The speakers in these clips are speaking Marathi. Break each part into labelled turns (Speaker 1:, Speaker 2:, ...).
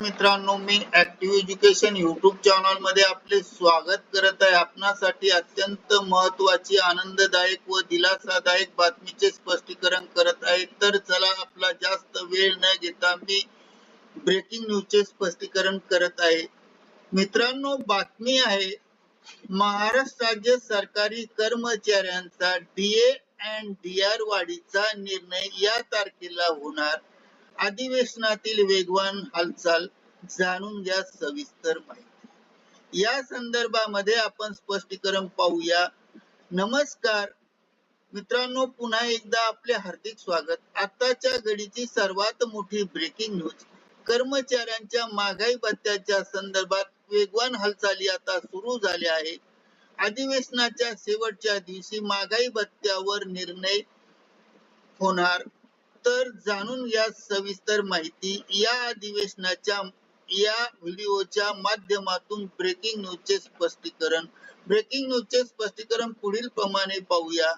Speaker 1: मित्रांनो मी ऍक्टिव्ह एज्युकेशन युट्यूब चॅनलमध्ये आपले स्वागत करत आहे. आपणासाठी अत्यंत महत्वाची आनंददायक व दिलासादायक बातमीचे स्पष्टीकरण करत आहे. तर चला आपला जास्त वेळ न घेता मी ब्रेकिंग न्यूजचे स्पष्टीकरण करत आहे. मित्रांनो बातमी आहे महाराष्ट्र राज्य सरकारी कर्मचाऱ्यांचा डीए अँड डीआर वाढीचा निर्णय या तारखेला होणार. अधिवेशनातील वेगवान हालचाल जाणून घ्या सविस्तर माहिती. या संदर्भामध्ये आपण स्पष्टीकरण पाहूया. नमस्कार. मित्रांनो पुन्हा एकदा आपले हार्दिक स्वागत. आताच्या घडीची सर्वात मोठी ब्रेकिंग न्यूज कर्मचाऱ्यांच्या महागाई भत्त्याच्या संदर्भात वेगवान हालचाली आता सुरू झाल्या आहे अधिवेशनाच्या शेवटच्या दिवशी महागाई भत्त्यावर निर्णय होणार तर जाणून घ्या सविस्तर माहिती. या अधिवेशनाच्या या व्हिडिओच्या माध्यमातून ब्रेकिंग न्यूजचे स्पष्टीकरण. ब्रेकिंग न्यूजचे स्पष्टीकरण पुढील प्रमाणे पाहूया.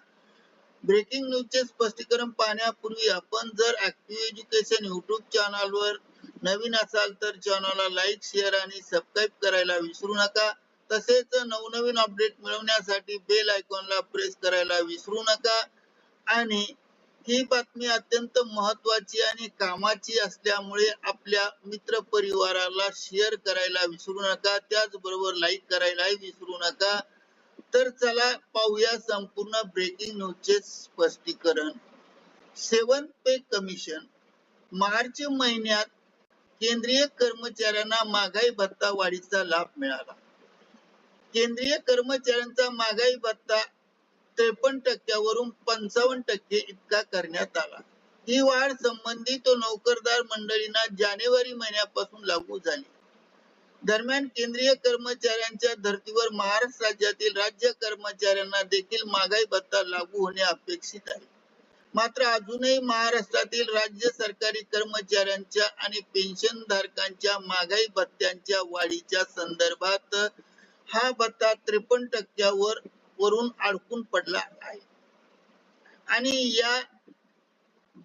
Speaker 1: ब्रेकिंग न्यूजचे स्पष्टीकरण पाहण्यापूर्वी आपण जर ऍक्टिव्ह एज्युकेशन युट्यूब चॅनलवर नवीन असाल तर चॅनलला लाईक शेअर आणि सबस्क्राईब करायला विसरू नका. तसेच नवनवीन अपडेट मिळवण्यासाठी बेल आयकॉनला प्रेस करायला विसरू नका. आणि ही बातमी अत्यंत महत्वाची आणि कामाची असल्यामुळे आपल्या मित्र परिवाराला शेअर करायला विसरू नका. त्याचबरोबर लाईक करायलाही विसरू नका. तर चला पाहूया संपूर्ण ब्रेकिंग न्यूजचे स्पष्टीकरण. सेवन पे कमिशन मार्च महिन्यात केंद्रीय कर्मचाऱ्यांना महागाई भत्ता वाढीचा लाभ मिळाला. केंद्रीय कर्मचाऱ्यांचा महागाई भत्ता त्रेपन्न टक्क्यावरून पंचावन्न टक्के इतका करण्यात आला. ही वाढ संबंधित नोकरदार मंडळींना जानेवारी महिन्यापासून लागू झाली. दरम्यान केंद्रीय कर्मचाऱ्यांच्या धर्तीवर महाराष्ट्र राज्यातील राज्य कर्मचाऱ्यांना देखील महागाई भत्ता लागू होणे अपेक्षित आहे. मात्र अजूनही महाराष्ट्रातील राज्य सरकारी कर्मचाऱ्यांच्या आणि पेन्शन धारकांच्या महागाई भत्त्यांच्या वाढीच्या संदर्भात हा भत्ता त्रेपन्न टक्क्यावर वरून अडकून पडला आहे. आणि या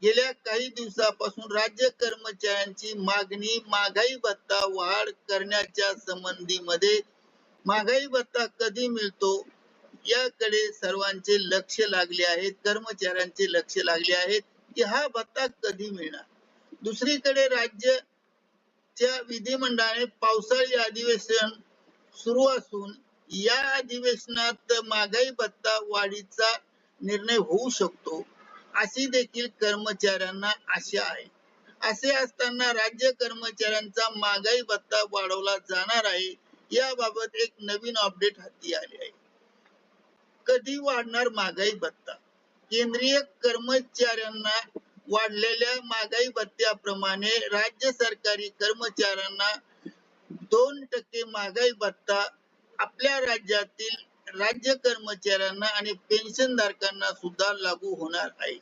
Speaker 1: गेल्या काही दिवसापासून राज्य कर्मचाऱ्यांची मागणी महागाई भत्ता वाढ करण्याच्या संबंधीमध्ये महागाई भत्ता कधी मिळतो याकडे सर्वांचे लक्ष लागले आहेत कर्मचाऱ्यांचे लक्ष लागले आहेत की हा भत्ता कधी मिळणार? दुसरीकडे राज्य च्या विधिमंडळाने पावसाळी अधिवेशन सुरू असून या अधिवेशनात महागाई भत्ता वाढीचा निर्णय होऊ शकतो अशी देखील कर्मचाऱ्यांना आशा आहे. असे असताना राज्य कर्मचाऱ्यांचा महागाई भत्ता वाढवला जाणार आहे याबाबत एक नवीन अपडेट हाती आले आहे. कधी वाढणार महागाई भत्ता? केंद्रीय कर्मचाऱ्यांना वाढलेल्या महागाई भत्त्याप्रमाणे राज्य सरकारी कर्मचाऱ्यांना दोन टक्के महागाई भत्ता आपल्या राज्यातील राज्य कर्मचाऱ्यांना आणि पेन्शन धारकांना सुद्धा लागू होणार आहे.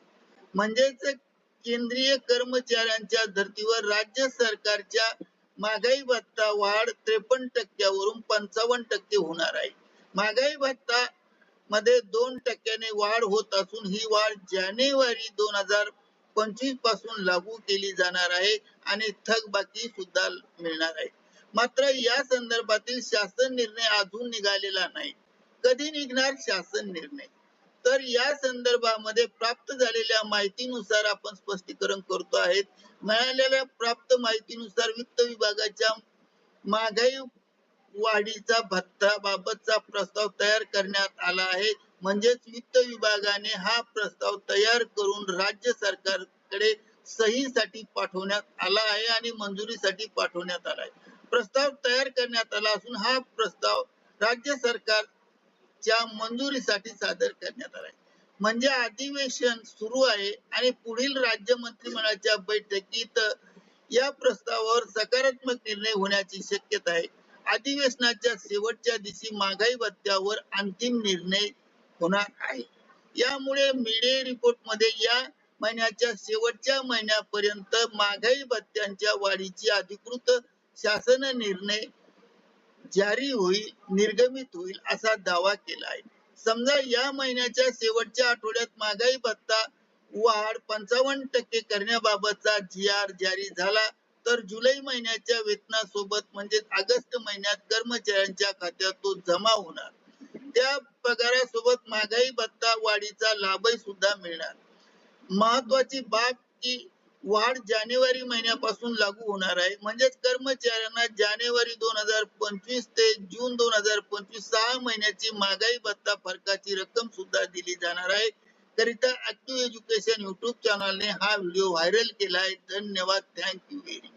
Speaker 1: म्हणजेच केंद्रीय कर्मचाऱ्यांच्या धर्तीवर राज्य सरकारच्या महागाई भत्ता वाढ त्रेपन्न टक्क्यावरून पंचावन्न टक्के होणार आहे. महागाई भत्ता मध्ये दोन टक्क्याने वाढ होत असून ही वाढ जानेवारी दोन हजार पंचवीसपासून लागू केली जाणार आहे आणि थकबाकी सुद्धा मिळणार आहे. मात्र या संदर्भातील शासन निर्णय अजून निघालेला नाही. कधी निघणार शासन निर्णय? तर या संदर्भामध्ये प्राप्त झालेल्या माहितीनुसार आपण स्पष्टीकरण करतो आहेत. मिळालेल्या प्राप्त माहितीनुसार वित्त विभागाच्या महागाई वाढीचा भत्ता बाबतचा प्रस्ताव तयार करण्यात आला आहे. म्हणजेच वित्त विभागाने हा प्रस्ताव तयार करून राज्य सरकारकडे सहीसाठी पाठवण्यात आला आहे आणि मंजुरीसाठी पाठवण्यात आला आहे. प्रस्ताव तयार करण्यात आला असून हा प्रस्ताव राज्य सरकारच्या मंजुरीसाठी सादर करण्यात आला आहे. म्हणजे अधिवेशन सुरू आहे आणि पुढील राज्य मंत्रिमंडळाच्या बैठकीत या प्रस्तावावर सकारात्मक निर्णय होण्याची शक्यता आहे. अधिवेशनाच्या शेवटच्या दिवशी महागाई भत्त्यावर अंतिम निर्णय होणार आहे. यामुळे मिडे रिपोर्टमध्ये या महिन्याच्या शेवटच्या महिन्यापर्यंत महागाई भत्त्यांच्या वाढीची अधिकृत शासन निर्णय जारी होईल निर्गमित होईल असा दावा केला आहे. समजा या महिन्याच्या शेवटच्या आठवड्यात महागाई भत्ता वाढ पंचावन्न टक्के करण्याबाबतचा जी आर जारी झाला तर जुलै महिन्याच्या वेतनासोबत म्हणजे ऑगस्ट महिन्यात कर्मचाऱ्यांच्या खात्यात तो जमा होणार. त्या पगारासोबत महागाई भत्ता वाढीचा लाभही सुद्धा मिळणार. महत्वाची बाब की वाढ जानेवारी महिन्यापासून लागू होणार आहे. म्हणजेच कर्मचाऱ्यांना जानेवारी दोन हजार पंचवीस ते जून दोन हजार पंचवीस सहा महिन्याची महागाई भत्ता फरकाची रक्कम सुद्धा दिली जाणार आहे. करिता ऍक्टिव्ह एज्युकेशन युट्यूब चॅनलने हा व्हिडिओ व्हायरल केला आहे. धन्यवाद. Thank you very